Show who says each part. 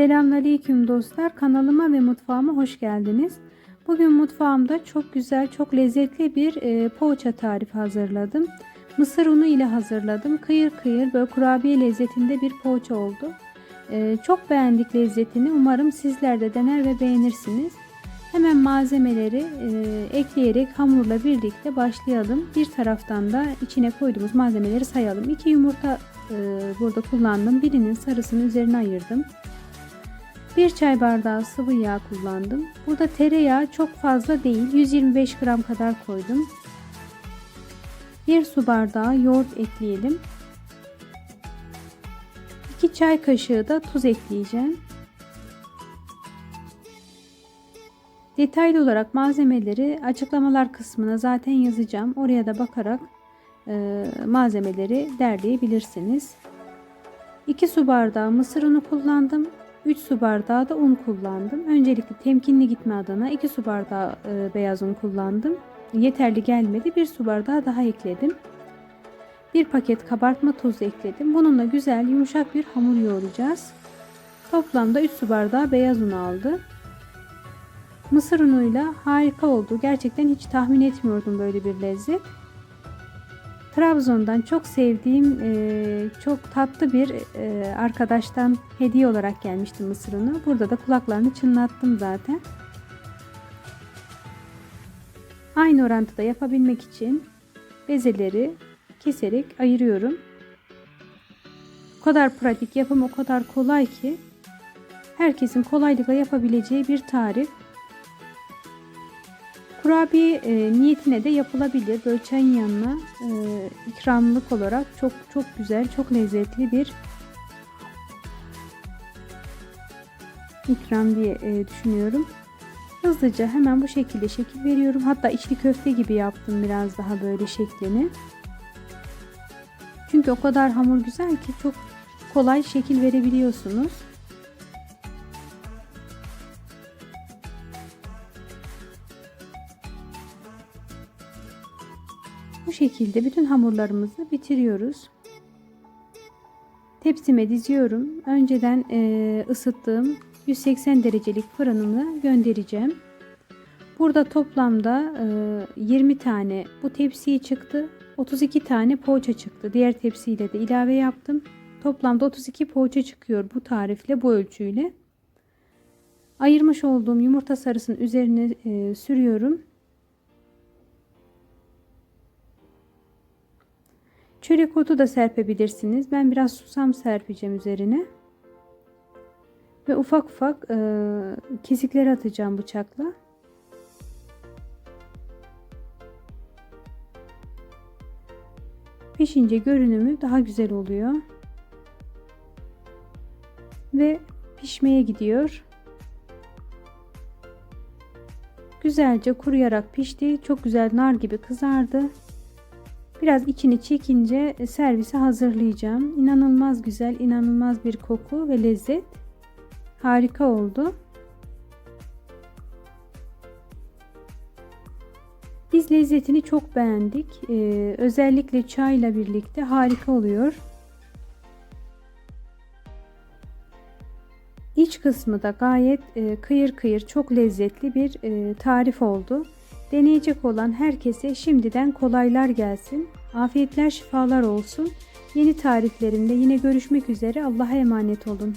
Speaker 1: Selamünaleyküm dostlar. Kanalıma ve mutfağıma hoş geldiniz. Bugün mutfağımda çok güzel, çok lezzetli bir e, poğaça tarifi hazırladım. Mısır unu ile hazırladım. Kıyır kıyır böyle kurabiye lezzetinde bir poğaça oldu. E, çok beğendik lezzetini. Umarım sizler de dener ve beğenirsiniz. Hemen malzemeleri e, ekleyerek hamurla birlikte başlayalım. Bir taraftan da içine koyduğumuz malzemeleri sayalım. 2 yumurta e, burada kullandım. Birinin sarısını üzerine ayırdım. 1 çay bardağı sıvı yağ kullandım. Burada tereyağı çok fazla değil. 125 gram kadar koydum. 1 su bardağı yoğurt ekleyelim. 2 çay kaşığı da tuz ekleyeceğim. Detaylı olarak malzemeleri açıklamalar kısmına zaten yazacağım. Oraya da bakarak e, malzemeleri derleyebilirsiniz. 2 su bardağı mısır unu kullandım. 3 su bardağı da un kullandım. Öncelikle temkinli gitme adına 2 su bardağı e, beyaz un kullandım. Yeterli gelmedi. 1 su bardağı daha ekledim. 1 paket kabartma tozu ekledim. Bununla güzel yumuşak bir hamur yoğuracağız. Toplamda 3 su bardağı beyaz un aldı. Mısır unuyla harika oldu. Gerçekten hiç tahmin etmiyordum böyle bir lezzet. Trabzon'dan çok sevdiğim e, çok tatlı bir e, arkadaştan hediye olarak gelmişti mısır unu. Burada da kulaklarını çınlattım zaten. Aynı orantıda yapabilmek için bezeleri keserek ayırıyorum. O kadar pratik, yapım o kadar kolay ki herkesin kolaylıkla yapabileceği bir tarif. Kurabiye e, niyetine de yapılabilir. Böyle çayın yanına e, ikramlık olarak çok çok güzel, çok lezzetli bir ikram diye e, düşünüyorum. Hızlıca hemen bu şekilde şekil veriyorum. Hatta içli köfte gibi yaptım biraz daha böyle şeklini. Çünkü o kadar hamur güzel ki çok kolay şekil verebiliyorsunuz. Bu şekilde bütün hamurlarımızı bitiriyoruz. Tepsime diziyorum. Önceden e, ısıttığım 180 derecelik fırınımı göndereceğim. Burada toplamda e, 20 tane bu tepsiye çıktı. 32 tane poğaça çıktı. Diğer tepsiyle de ilave yaptım. Toplamda 32 poğaça çıkıyor bu tarifle, bu ölçüyle. Ayırmış olduğum yumurta sarısının üzerine e, sürüyorum. Çörek otu da serpebilirsiniz. Ben biraz susam serpeceğim üzerine. Ve ufak ufak e, kesikleri atacağım bıçakla. Pişince görünümü daha güzel oluyor. Ve pişmeye gidiyor. Güzelce kuruyarak pişti. Çok güzel nar gibi kızardı. Biraz içini çekince servise hazırlayacağım. İnanılmaz güzel, inanılmaz bir koku ve lezzet. Harika oldu. Biz lezzetini çok beğendik. Ee, özellikle çayla birlikte harika oluyor. İç kısmı da gayet e, kıyır kıyır çok lezzetli bir e, tarif oldu. Deneyecek olan herkese şimdiden kolaylar gelsin. Afiyetler şifalar olsun. Yeni tariflerimde yine görüşmek üzere. Allah'a emanet olun.